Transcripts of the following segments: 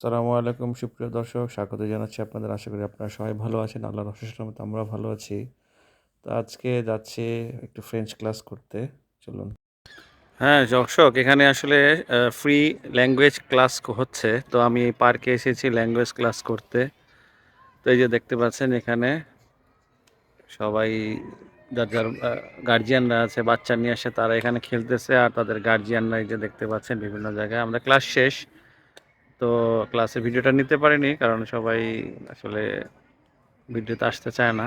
আসসালামু আলাইকুম, সুপ্রিয় দর্শক, স্বাগত জানাচ্ছি আপনাদের। আশা করি আপনারা সবাই ভালো আছেন, আল্লাহর অশেষ রহমতে আমরা ভালো আছি। তো আজকে যাচ্ছি একটু ফ্রেঞ্চ ক্লাস করতে। চলুন। হ্যাঁ দর্শক, এখানে আসলে ফ্রি ল্যাঙ্গুয়েজ ক্লাস হচ্ছে। তো আমি এই পার্কে এসেছি ল্যাঙ্গুয়েজ ক্লাস করতে। তো এই যে দেখতে পাচ্ছেন এখানে, সবাই যার যার গার্জিয়ানরা আছে, বাচ্চা নিয়ে আসে, তারা এখানে খেলতেছে। আর তাদের গার্জিয়ানরা এই যে দেখতে পাচ্ছেন বিভিন্ন জায়গায়। আমরা ক্লাস শেষ। তো ক্লাসে ভিডিওটা নিতে পারিনি, কারণ সবাই আসলে ভিডিওতে আসতে চায় না।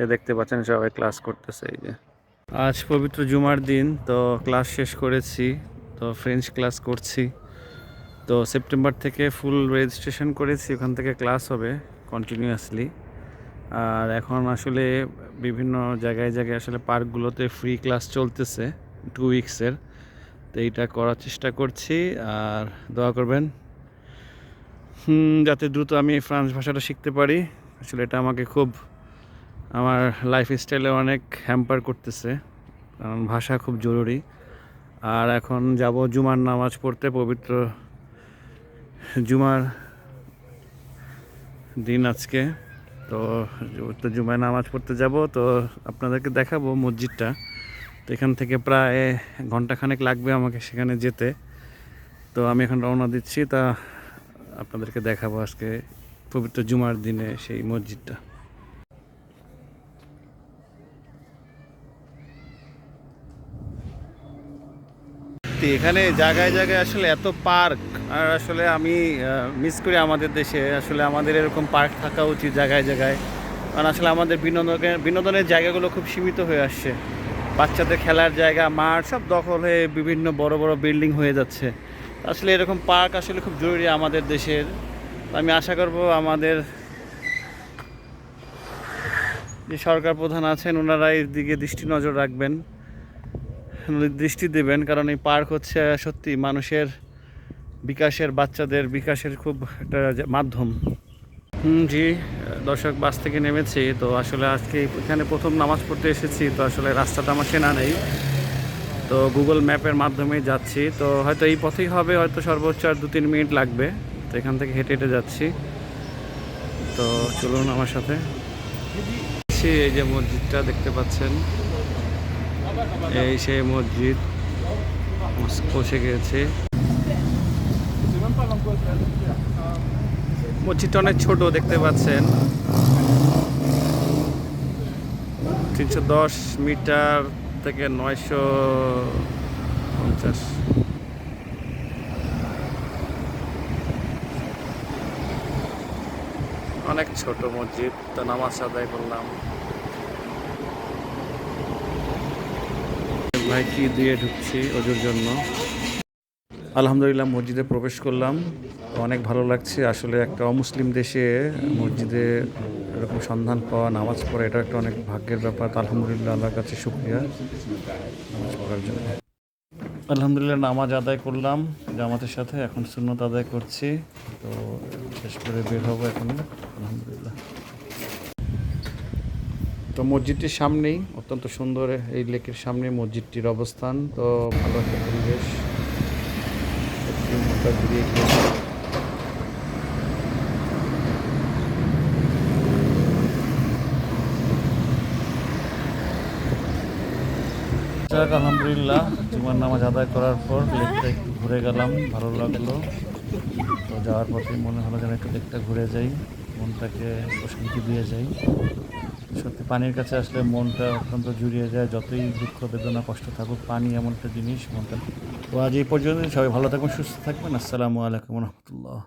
এ দেখতে পাচ্ছেন সবাই ক্লাস করতেছে, এই যে। আজ পবিত্র জুমার দিন, তো ক্লাস শেষ করেছি, তো ফ্রেঞ্চ ক্লাস করছি। তো সেপ্টেম্বর থেকে ফুল রেজিস্ট্রেশন করেছি, ওখান থেকে ক্লাস হবে কন্টিনিউয়াসলি আর এখন আসলে বিভিন্ন জায়গায় জায়গায় আসলে পার্কগুলোতে ফ্রি ক্লাস চলতেছে টু উইক্সের তো এইটা করার চেষ্টা করছি, আর দোয়া করবেন যাতে দ্রুত আমি ফ্রান্স ভাষাটা শিখতে পারি। আসলে এটা আমাকে খুব, আমার লাইফ স্টাইলে অনেক হ্যাম্পার করতেছে। কারণ ভাষা খুব জরুরি। আর এখন যাব জুমার নামাজ পড়তে, পবিত্র জুমার দিন আজকে। তো তো জুমায় নামাজ পড়তে যাব। তো আপনাদেরকে দেখাবো মসজিদটা। তো এখান থেকে প্রায় ঘন্টাখানেক লাগবে আমাকে সেখানে যেতে। তো আমি এখন রওনা দিচ্ছি। তা আপনাদেরকে দেখাবো আজকে পবিত্র জুমার দিনে সেই মসজিদটা। এখানে জায়গায় জায়গায় আসলে এত পার্ক, আর আসলে আমি মিস করি আমাদের দেশে। আসলে আমাদের এরকম পার্ক থাকা উচিত জায়গায় জায়গায়। কারণ আসলে আমাদের বিনোদনের বিনোদনের জায়গাগুলো খুব সীমিত হয়ে আসছে। বাচ্চাদের খেলার জায়গা, মাঠ সব দখল হয়ে বিভিন্ন বড় বড় বিল্ডিং হয়ে যাচ্ছে। আসলে এরকম পার্ক আসলে খুব জরুরি আমাদের দেশের। আমি আশা করব আমাদের যে সরকার প্রধান আছেন, ওনারা এর দিকে দৃষ্টি নজর রাখবেন দৃষ্টি দেবেন, কারণ এই পার্ক হচ্ছে সত্যি মানুষের বিকাশের, বাচ্চাদের বিকাশের খুব একটা মাধ্যম। জি, দর্শক বাস থেকে নেমেছি, তো আসলে আজকে এখানে প্রথম নামাজ পড়তে এসেছি, তো আসলে রাস্তাটা আমার চেনা নেই। তো গুগল ম্যাপের মাধ্যমে যাচ্ছি। তো হয়তো এই পথেই হবে, হয়তো সর্বোচ্চ আর দু তিন মিনিট লাগবে। তো এখান থেকে হেঁটে হেঁটে যাচ্ছি। তো চলুন আমার সাথে। এই যে মসজিদটা দেখতে পাচ্ছেন। এই সেই মসজিদ পৌঁছে গেছে। মসজিদটা অনেক ছোট দেখতে পাচ্ছেন। তিনশো দশ মিটার থেকে নয়শো পঞ্চাশ। অনেক ছোট মসজিদ, তো নামাজ আদায় করলাম। ভাই, কি দিয়ে ঢুকছি? ওজুর জন্য। আলহামদুলিল্লাহ মসজিদে প্রবেশ করলাম। অনেক ভালো লাগছে। আসলে একটা অমুসলিম দেশে মসজিদে এরকম সন্ধান পাওয়া, নামাজ পড়া, এটা একটা অনেক ভাগ্যের ব্যাপার। আলহামদুলিল্লাহ, আল্লাহর কাছে শুক্রিয়া নামাজ পড়ার জন্য। আলহামদুলিল্লাহ, নামাজ আদায় করলাম। জামাতের সাথে এখন সুন্নত আদায় করছি। তো শেষ করে বের হব এখন আলহামদুলিল্লাহ। তো মসজিদটির সামনেই, অত্যন্ত সুন্দর এই লেকের সামনে মসজিদটির অবস্থান। তো ভালো একটা পরিবেশ। আলহামদুলিল্লাহ, জুমার নামাজ আদায় করার পর লেকটা একটু ঘুরে গেলাম, ভালো লাগল। তো যাওয়ার পথে মনে হলো যেন একটু লেকটা ঘুরে যাই, মনটাকে প্রশান্তি দিয়ে যাই। সত্যি, পানির কাছে আসলে মনটা অত্যন্ত জুড়িয়ে যায়। যতই দুঃখ, বেদনা, কষ্ট থাকুক, পানি এমন একটা জিনিস, মনটা তো আজ এই পর্যন্ত সবাই ভালো থাকবেন সুস্থ থাকবেন। আসসালামু আলাইকুম রহমতুল্লাহ।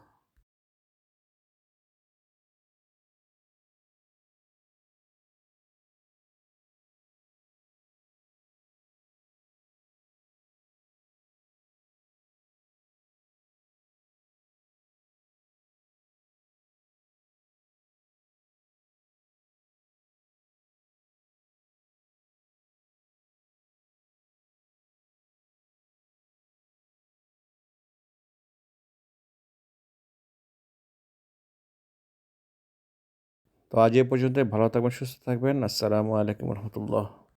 তো আজ এ পর্যন্ত ভালো থাকবেন সুস্থ থাকবেন। আসসালামু আলাইকুম রহমতুল্লাহ।